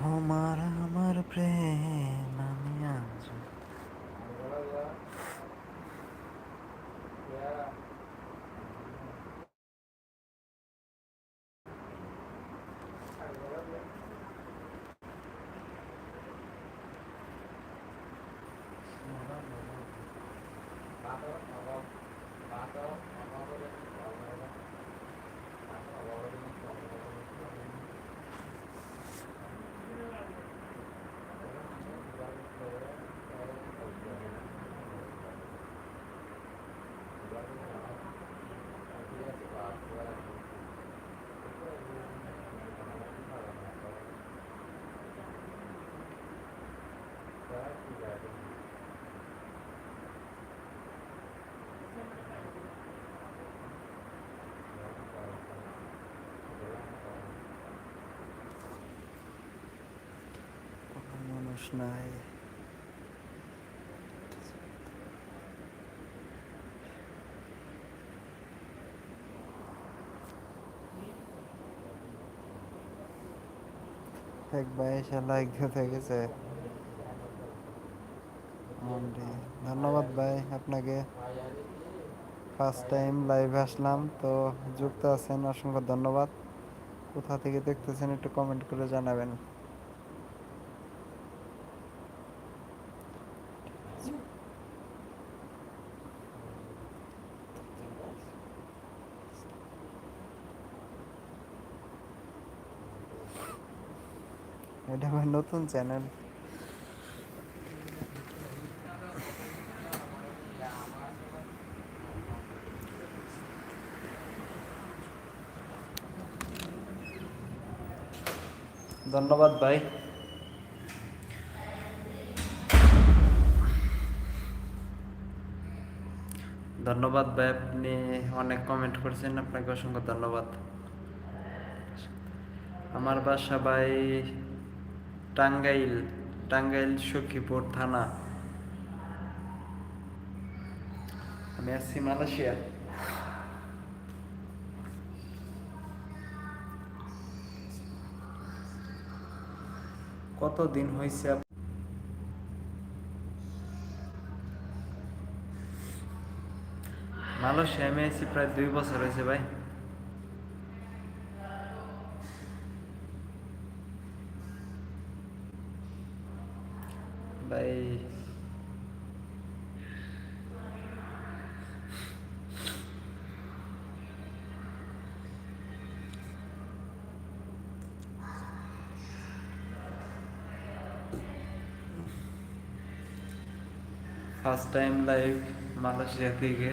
তোমার আমার প্রেম আমি আজ কোনো মানুষ নাই। ধন্যবাদ ভাই আপনাকে। ফার্স্ট টাইম লাইভে আসলাম, তো যুক্ত আছেন, অসংখ্য ধন্যবাদ। কোথা থেকে দেখতেছেন একটু কমেন্ট করে জানাবেন। আমার নতুন চ্যানেল। ধন্যবাদ ভাই। ধন্যবাদ ভাই, আপনি অনেক কমেন্ট করেছেন, আপনাকে অসংখ্য ধন্যবাদ। আমার বাসা ভাই টাঙ্গাইল টাঙ্গাইল সখীপুর থানা। আমি আসছি মালয়েশিয়া। কতদিন হয়েছে মালয়েশিয়া, আমি আছি প্রায় দুই বছর হয়েছে ভাই। ভাই ফার্স্ট টাইম লাইভ মালয়েশিয়া থেকে।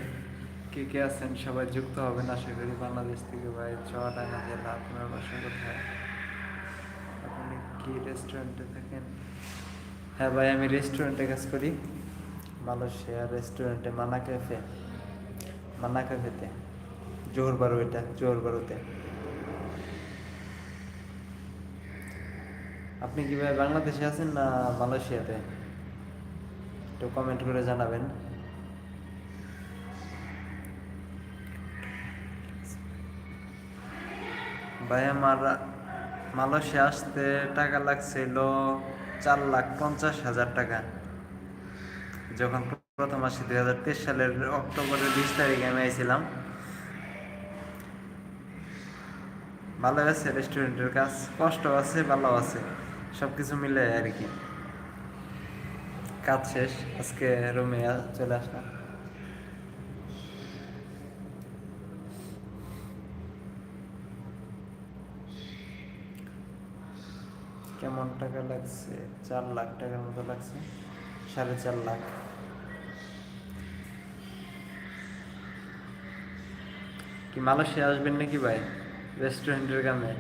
কে কে আছেন? সবাই যুক্ত হবেন, আশা করি বাংলাদেশ থেকে ভাই চুয়াডাঙ্গা জেলা আপনার বাসা কোথায়? আপনি কি রেস্টুরেন্টে থাকেন? হ্যাঁ ভাই, আমি রেস্টুরেন্টে কাজ করি। মালয়েশিয়া রেস্টুরেন্টে মানা ক্যাফে মানা ক্যাফেতে জোর বারো এটা জোর বারোতে। আপনি কি ভাই বাংলাদেশে আছেন না মালয়েশিয়াতে? একটু কমেন্ট করে জানাবেন। ভাই, আমার মালয়েশিয়া আসতে টাকা লাগছিল চার লাখ পঞ্চাশ হাজার টাকা। যখন প্রথম আসি দুই হাজার তেইশ সালের অক্টোবরের বিশ তারিখে আমি আইছিলাম। ভালো আছে রেস্টুরেন্টের কাজ কষ্ট আছে ভালো আছে সব কিছু মিলে আর কি। কাজ শেষ, আজকে রুমে চলে আসলাম। কেমন টাকা লাগছে? চার লাখ টাকার মতো লাগছে। সাড়ে চার লাখ। কি, মালয়েশিয়া আসবেন নাকি ভাই? রেস্টুরেন্টের কামে?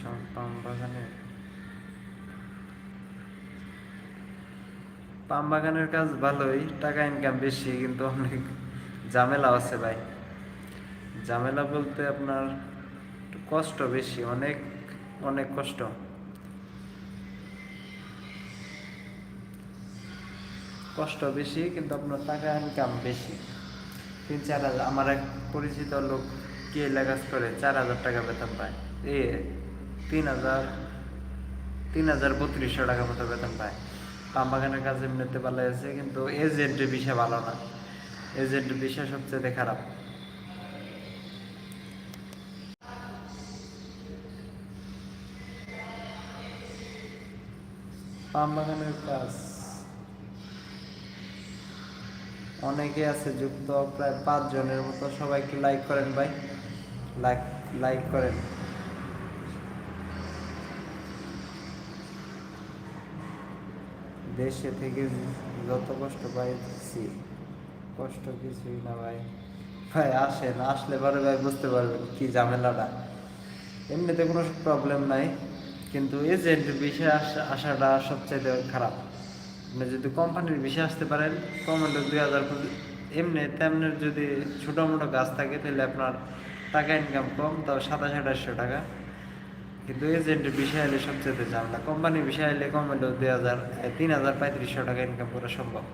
সব পাম বাগানে কাজ ভালোই, টাকা ইনকাম বেশি, কিন্তু অনেক ঝামেলা আছে ভাই। ঝামেলা বলতে আপনার কষ্ট বেশি, অনেক অনেক কষ্ট। কষ্ট বেশি, কিন্তু আপনার টাকা ইনকাম বেশি। তিন, চার হাজার, আমার এক পরিচিত লোক কে লেগাস করে, চার হাজার টাকা বেতন পায়। এ তিন হাজার তিন হাজার বত্রিশশো টাকা মতো বেতন পায়। পাম বাগানের কাজ এমনিতে ভালো আছে কিন্তু এজেন্টের বিষয় ভালো না। এজেন্টের বিষয় সবচেয়ে খারাপ। কাজ। অনেকে আছে যুক্ত, প্রায় পাঁচ জনের মতো। সবাইকে লাইক করেন ভাই। লাইক লাইক করেন। দেশে থেকে যত কষ্ট পাইছি কষ্ট কিছুই না ভাই। ভাই, আসেন, আসলে পরে ভাই বুঝতে পারবেন কি ঝামেলাটা। এমনিতে কোনো প্রবলেম নাই, কিন্তু এজেন্ট বিষয়ে আসা- আসাটা সবচেয়ে খারাপ। আপনি যদি কোম্পানির বিষয়ে আসতে পারেন কমান্ডো দুই হাজার এমনি তেমনি যদি ছোটো মোটো গাছ থাকে, তাহলে আপনার টাকা ইনকাম কম, তাও সাতাশ আঠাশশো টাকা। কিন্তু এজেন্টের বিষয় এলে সবচেয়ে ঝামেলা। কোম্পানির বিষয় এলে কমান্ডো দুই হাজার তিন হাজার পঁয়ত্রিশশো টাকা ইনকাম করা সম্ভব।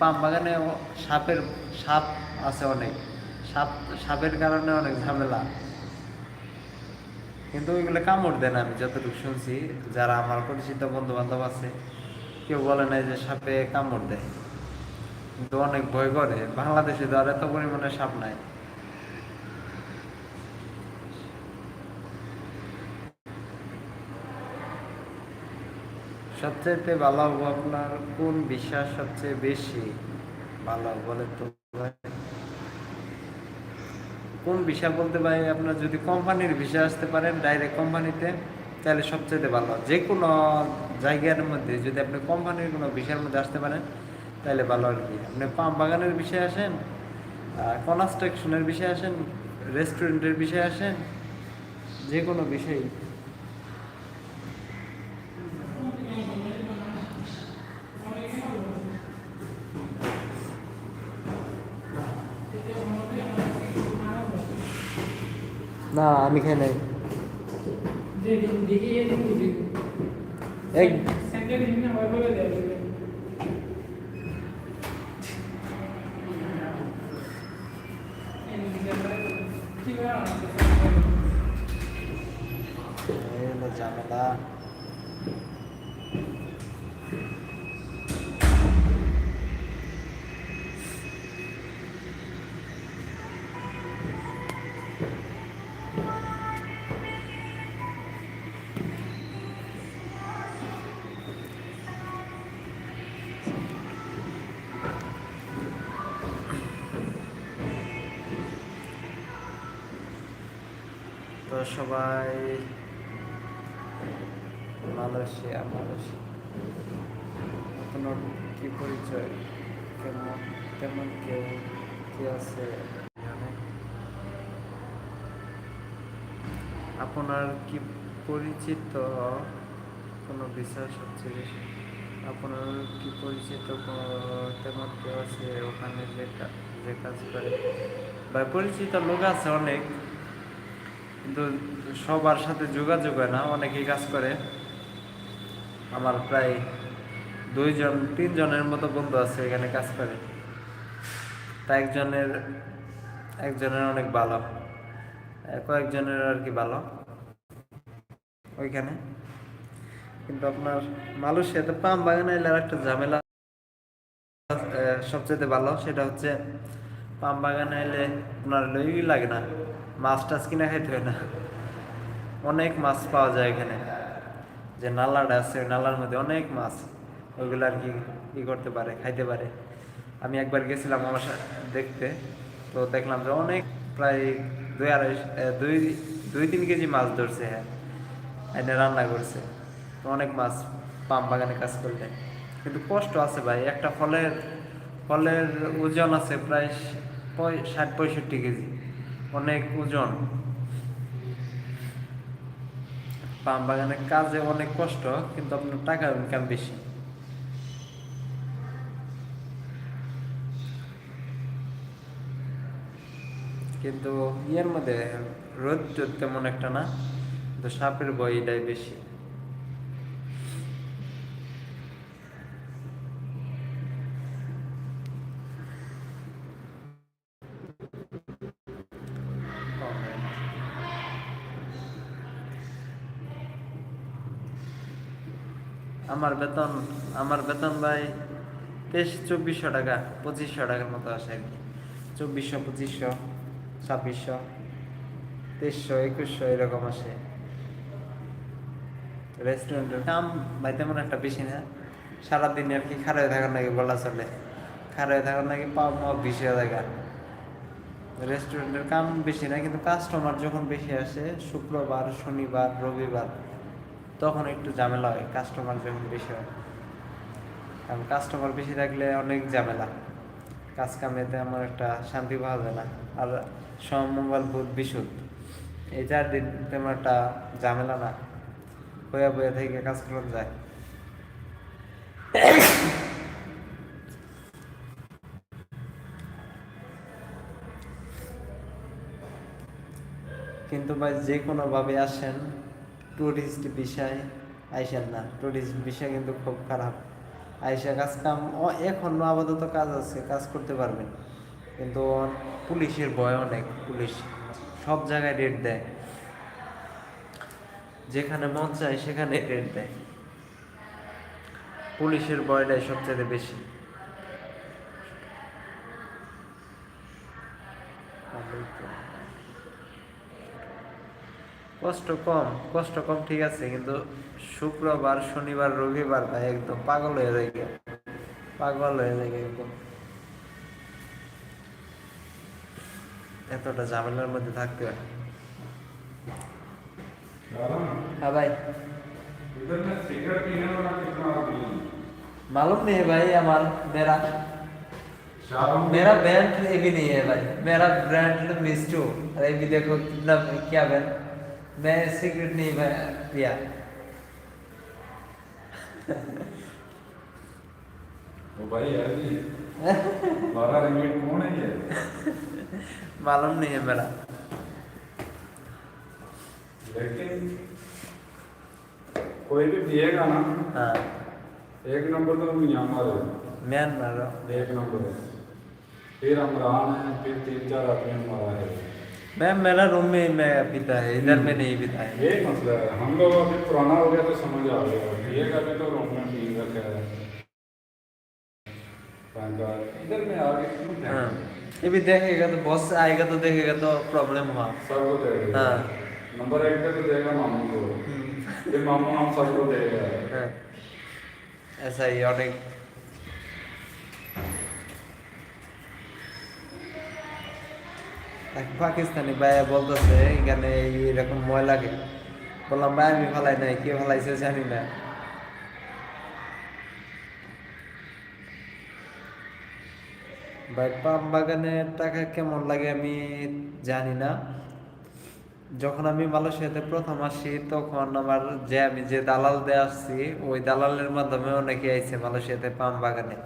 পাম বাগানে সাপের, সাপ আছে অনেক। সাপ, সাপের কারণে অনেক ঝামেলা। কিন্তু ওইগুলো কামড় দেয় না, আমি যতটুকু শুনছি। যারা আমার পরিচিত বন্ধু বান্ধব আছে, কেউ বলে নাই যে সাপে কামড় দেয়। কিন্তু অনেক ভয় করে। বাংলাদেশে তো আর এত পরিমাণে সাপ নাই। সবচেয়ে ভালো হব আপনার কোন বিশ্বাস সবচেয়ে বেশি? ভালো বলে তো কোন বিষয় বলতে ভাই, আপনার যদি কোম্পানির বিষয় আসতে পারেন ডাইরেক্ট কোম্পানিতে, তাহলে সবচেয়ে ভালো। যে কোনো জায়গার মধ্যে যদি আপনি কোম্পানির কোনো বিষয়ের মধ্যে আসতে পারেন, তাহলে ভালো আর কি। আপনি পাম বাগানের বিষয়ে আসেন কনস্ট্রাকশনের বিষয়ে আসেন, রেস্টুরেন্টের বিষয়ে আসেন যে কোনো বিষয় না আমি খাই নাই। এক ঝামেলা তো সবাই মালয়েশিয়া মালয়েশিয়া। আপনার কি পরিচয়? তেমন কেউ কি আছে? আপনার কি পরিচিত? কোনো বিশ্বাস হচ্ছে আপনার কি পরিচিত তেমন কেউ আছে? ওখানে যে কাজ করে? বা পরিচিত লোক আছে অনেক। কিন্তু সবার সাথে যোগাযোগ হয় না, অনেকেই কাজ করে। আমার প্রায় দুইজন, তিনজনের মতো বন্ধু আছে এখানে কাজ করে। তা একজনের একজনের অনেক ভালো কয়েকজনের আর কি ভালো ওইখানে। কিন্তু আপনার মালয়েশিয়াতে পাম বাগানে এলে একটা ঝামেলা সবচেয়ে ভালো সেটা হচ্ছে পাম বাগানে এলে আপনার লই লাগে না। মাছ টাছ কিনা খাইতে হয় না। অনেক মাছ পাওয়া যায় এখানে। যে নালাটা আছে, ওই নালার মধ্যে অনেক মাছ। ওইগুলো আর কি ই করতে পারে, খাইতে পারে। আমি একবার গেছিলাম আমার দেখতে। তো দেখলাম যে অনেক প্রায় দুই আড়াই দুই দুই তিন কেজি মাছ ধরছে হ্যাঁ। এনে রান্না করছে। তো অনেক মাছ পাম বাগানে কাজ করলে। কিন্তু কষ্ট আছে ভাই, একটা ফলের ফলের ওজন আছে প্রায় ষাট, পঁয়ষট্টি কেজি। অনেক ওজন। পাম বাগানে কাজে অনেক কষ্ট, কিন্তু আপনার টাকার ইনকাম বেশি? কিন্তু ইয়ের মধ্যে রোদ তেমন একটা না, কিন্তু সাপের বইটাই বেশি। আমার বেতন আমার বেতন ভাই তেইশ চব্বিশশো টাকা, পঁচিশশো টাকার মতো আসে আর কি। চব্বিশশো, পঁচিশশো, ছাব্বিশশো, তেইশশো, একুশশো এরকম আসে। রেস্টুরেন্টের কাম ভাই তেমন একটা বেশি না। সারাদিন আর কি খারাপ থাকার নাকি বলা চলে। খারাপ থাকার নাকি পাও মাও বেশি জায়গা রেস্টুরেন্টের কাম বেশি না, কিন্তু কাস্টমার যখন বেশি আসে, শুক্রবার, শনিবার, রবিবার তখন একটু ঝামেলা হয় কাস্টমার যখন বেশি হয়। কারণ কাস্টমার বেশি থাকলে অনেক ঝামেলা। কাজ কামেতে আমার একটা শান্তি পাওয়া যায় না। আর সোম মঙ্গল বুধ বিশুদ্ধ। এই চার দিন তেমন একটা ঝামেলা না। বয়া বয়া থেকে কাজ করা যায়। কিন্তু ভাই যে কোনোভাবে আসেন টুরিস্ট বিষয়, আইসেন না। টুরিস্ট বিষয় কিন্তু খুব খারাপ। আইসা কাজ কাম এখনও আপাতত কাজ আছে, কাজ করতে পারবেন। কিন্তু পুলিশের ভয় অনেক, পুলিশ সব জায়গায় রেট দেয়। যেখানে মন চায় সেখানে রেট দেয়। পুলিশের ভয়টাই সবচেয়ে বেশি। কষ্ট কম কষ্ট কম ঠিক আছে কিন্তু শুক্রবার শনিবার রবিবার ভাই একদম পাগল হয়ে যায় গিয়ে। পাগল হয়ে যায় গিয়ে একদম এতটা ঝামেলার মধ্যে থাকতে হয় हाँ भाई इधर में सिगरेट पीने वाला कितना आदमी है? मालूम नहीं है भाई हमारा मेरा शाम में- मेरा ब्रांड ये भी नहीं है भाई मेरा ब्रांड मिस टू अरे भी देखो कितना क्या ब्रांड मैं सिगरेट नहीं भाई पिया वो भाई है जी बारह रिंगेट कौन है ये मालूम नहीं है मेरा लेकिन कोई भी पिएगा ना हाँ एक नंबर तो म्यांमार है म्यांमार एक नंबर है फिर अमरान है फिर तीन चार आदमी हमारा है मैम मेरा रूम में मैं बिता है इधर में नहीं बिता है। यही मसला है हम लोग अभी पुराना हो गया तो समझ आ गया। ये कभी तो रूम में नहीं रखा है? इधर में आ गए हाँ ये भी देखेगा तो बॉस आएगा तो देखेगा तो प्रॉब्लम हुआ। सबको देगा हाँ। नंबर एक का तो देगा मामू को। हम्म। ये मामू हम सबको देगा। हाँ। ऐसा ही और एक পাকিস্তানি ভাই বলতেছে, এখানে এরকম ময়লা কে বললাম, ভাই, আমি ফেলাই নাই, কে ফেলাইছে জানি না। ভাই, পাম বাগানের টাকা কেমন লাগে আমি জানি না। যখন আমি মালয়েশিয়াতে প্রথম আসি, তখন আমার যে আমি যে দালাল দিয়ে আসছি, ওই দালালের মাধ্যমে অনেকে আইছে মালয়েশিয়াতে পাম বাগানে।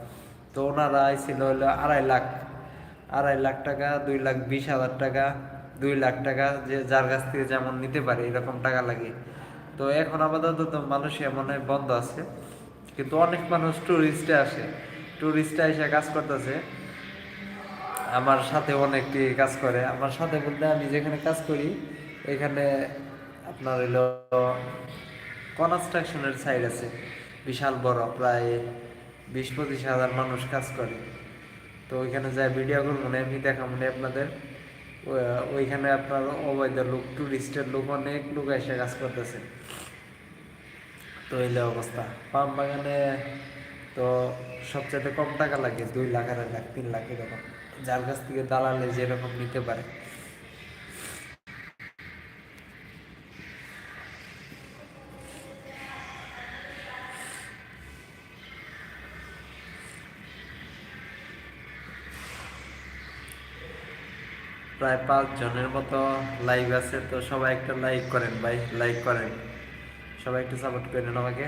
তো ওনারা আইছিল হলো আড়াই লাখ আড়াই লাখ টাকা, দুই লাখ বিশ হাজার টাকা, দুই লাখ টাকা যে যার কাছ থেকে যেমন নিতে পারে এরকম টাকা লাগে। তো এখন আপাতত তো মালয়েশিয়া মনে বন্ধ আছে। কিন্তু অনেক মানুষ টুরিস্টে আসে। টুরিস্টে এসে কাজ করতেছে। আমার সাথে অনেকটি কাজ করে। আমার সাথে বলতে আমি যেখানে কাজ করি, এখানে আপনার হলো কনস্ট্রাকশনের সাইড আছে। বিশাল বড়, প্রায় বিশ পঁচিশ হাজার মানুষ কাজ করে। তো ওইখানে যায় ভিডিও করব না এমনি দেখা মনে আপনাদের। ওইখানে আপনার অবৈধ লোক টুরিস্টের লোক, অনেক লোক এসে কাজ করতেছে। তো এই অবস্থা। পাম বাগানে তো সবচেয়ে কম টাকা লাগে, দুই লাখ, আড়াই লাখ, তিন লাখ এরকম। যার কাছ থেকে দালালে যেরকম নিতে পারে। প্রায় পাঁচ জনের মতো লাইভ আছে, তো সবাই একটা লাইক করেন ভাই লাইক করেন। সবাই একটু সাপোর্ট করেন আমাকে।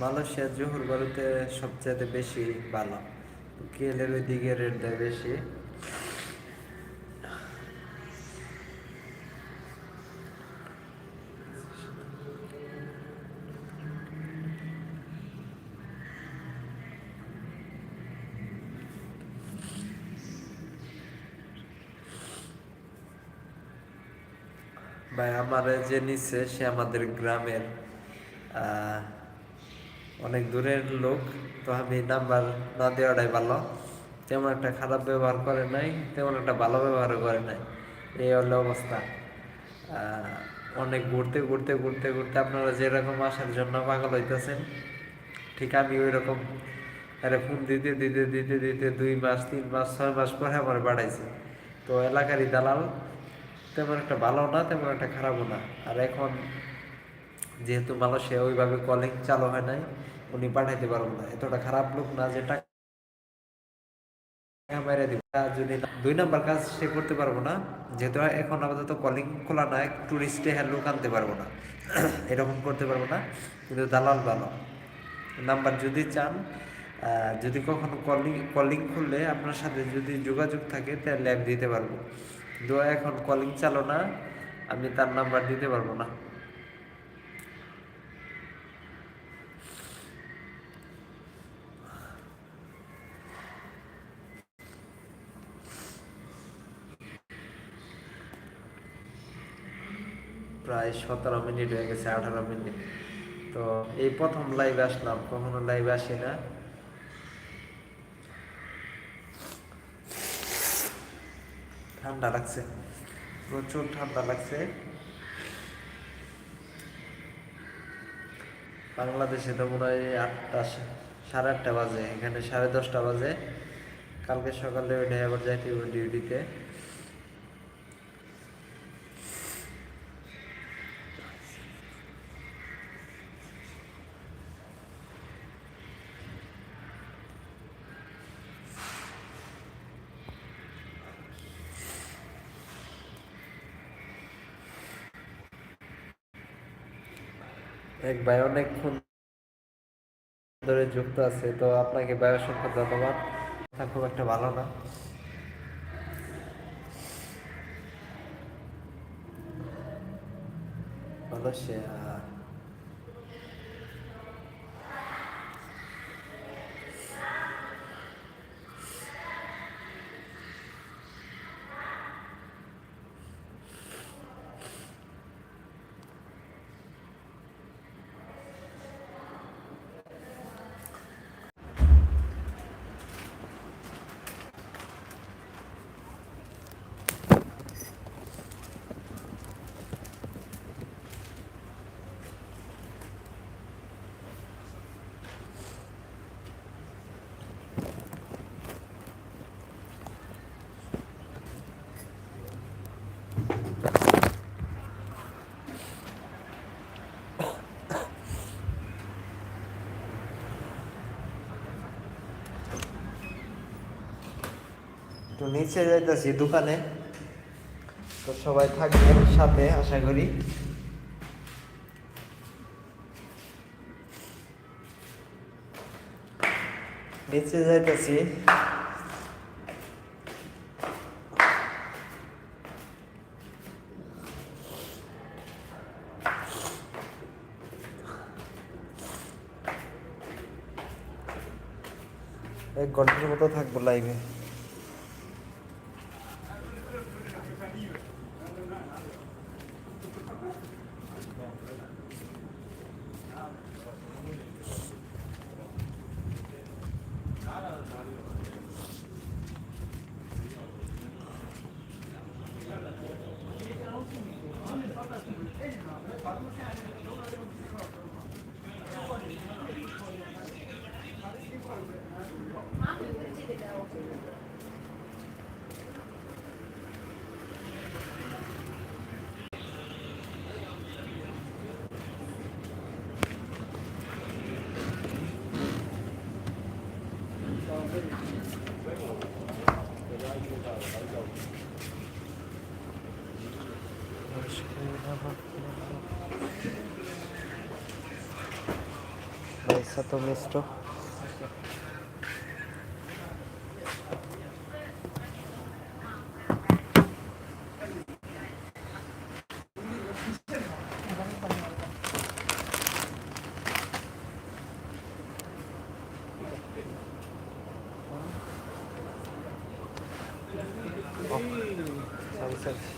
মালয়েশিয়া জহুর গড়তে সবচেয়ে বেশি ভালো। কেলের ওই দিকে রেট দেয় বেশি। আমার যে নিচ্ছে সে আমাদের গ্রামের অনেক দূরের লোক। তো আমি নাম্বার না দেওয়াটাই ভালো। তেমন একটা খারাপ ব্যবহার করে নাই, তেমন একটা ভালো ব্যবহারও করে নাই। এই হলো অবস্থা। অনেক ঘুরতে ঘুরতে ঘুরতে ঘুরতে আপনারা যেরকম আসার জন্য পাগল হইতেছেন, ঠিক আমি ওই রকম আরে ফোন দিতে দিতে দিতে দিতে দুই মাস, তিন মাস, ছয় মাস পরে আমার বাড়াইছে। তো এলাকারই দালাল তেমন একটা ভালো না, তেমন একটা খারাপও না। আর এখন যেহেতু মালয়েশিয়া ওইভাবে কলিং চালু হয় নাই, উনি পাঠাইতে পারব না। এতটা খারাপ লোক না যে টাকা মেরে দিব। যদি দুই নাম্বার কাজ সে করতে পারব না। যেহেতু এখন আপাতত কলিং খোলা না টুরিস্টে হ্যাঁ লোক আনতে পারব না। এরকম করতে পারব না, কিন্তু দালাল ভালো। নাম্বার যদি চান যদি কখনো কলিং কলিং খুললে আপনার সাথে যদি যোগাযোগ থাকে, তাহলে আমি দিতে পারব। কিন্তু এখন কলিং চালো না, আমি তার নাম্বার দিতে পারব না। প্রায় সতেরো মিনিট হয়ে গেছে, আঠারো মিনিট। তো এই প্রথম লাইভ আসলাম, কখনো লাইভ আসি না। ঠান্ডা লাগছে। প্রচুর ঠান্ডা লাগছে। বাংলাদেশে তো মনে হয় আটটা, সাড়ে আটটা বাজে, এখানে সাড়ে দশটা বাজে। কালকে সকালে উঠে আবার যাইতে হবে ডিউটিতে এক ভাই অনেকক্ষণ ধরে যুক্ত আছে, তো আপনাকে ভাই সংখ্যা ধন্যবাদ। কথা খুব একটা ভালো না। ভালো তো নিচে যাইতেছি দোকানে। তো সবাই থাকবেন সাথে, আশা করি। নিচে যাইতেছি। এক ঘণ্টার মতো থাকব লাইভে Vamos a ver. শত মিষ্ট Oh, sorry, sorry.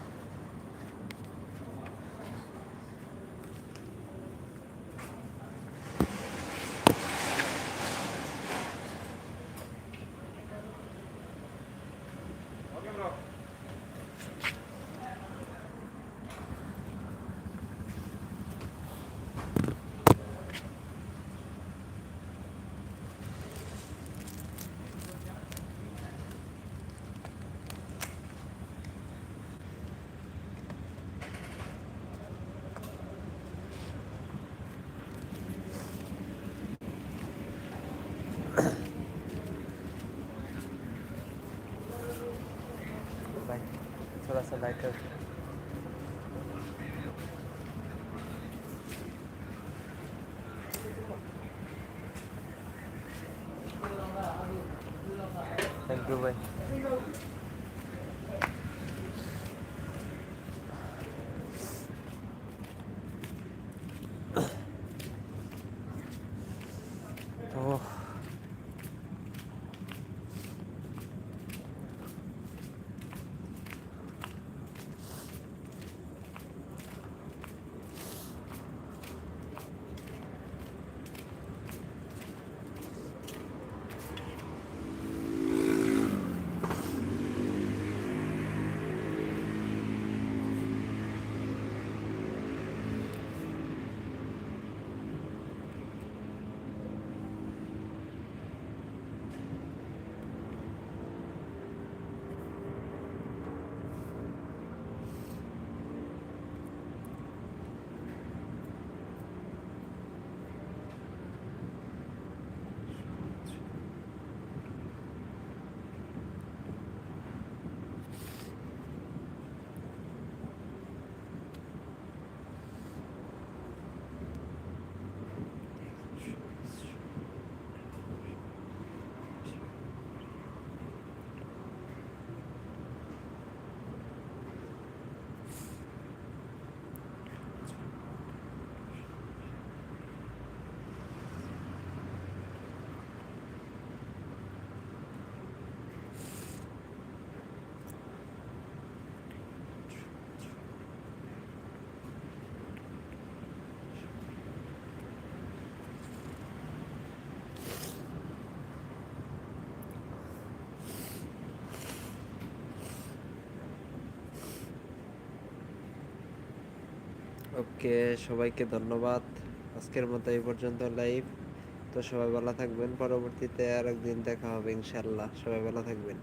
Thank you, bye. ওকে, সবাইকে ধন্যবাদ। আজকের মতো এই পর্যন্ত লাইভ তো সবাই ভালো থাকবেন। পরবর্তীতে আর একদিন দেখা হবে ইনশাল্লাহ সবাই ভালো থাকবেন।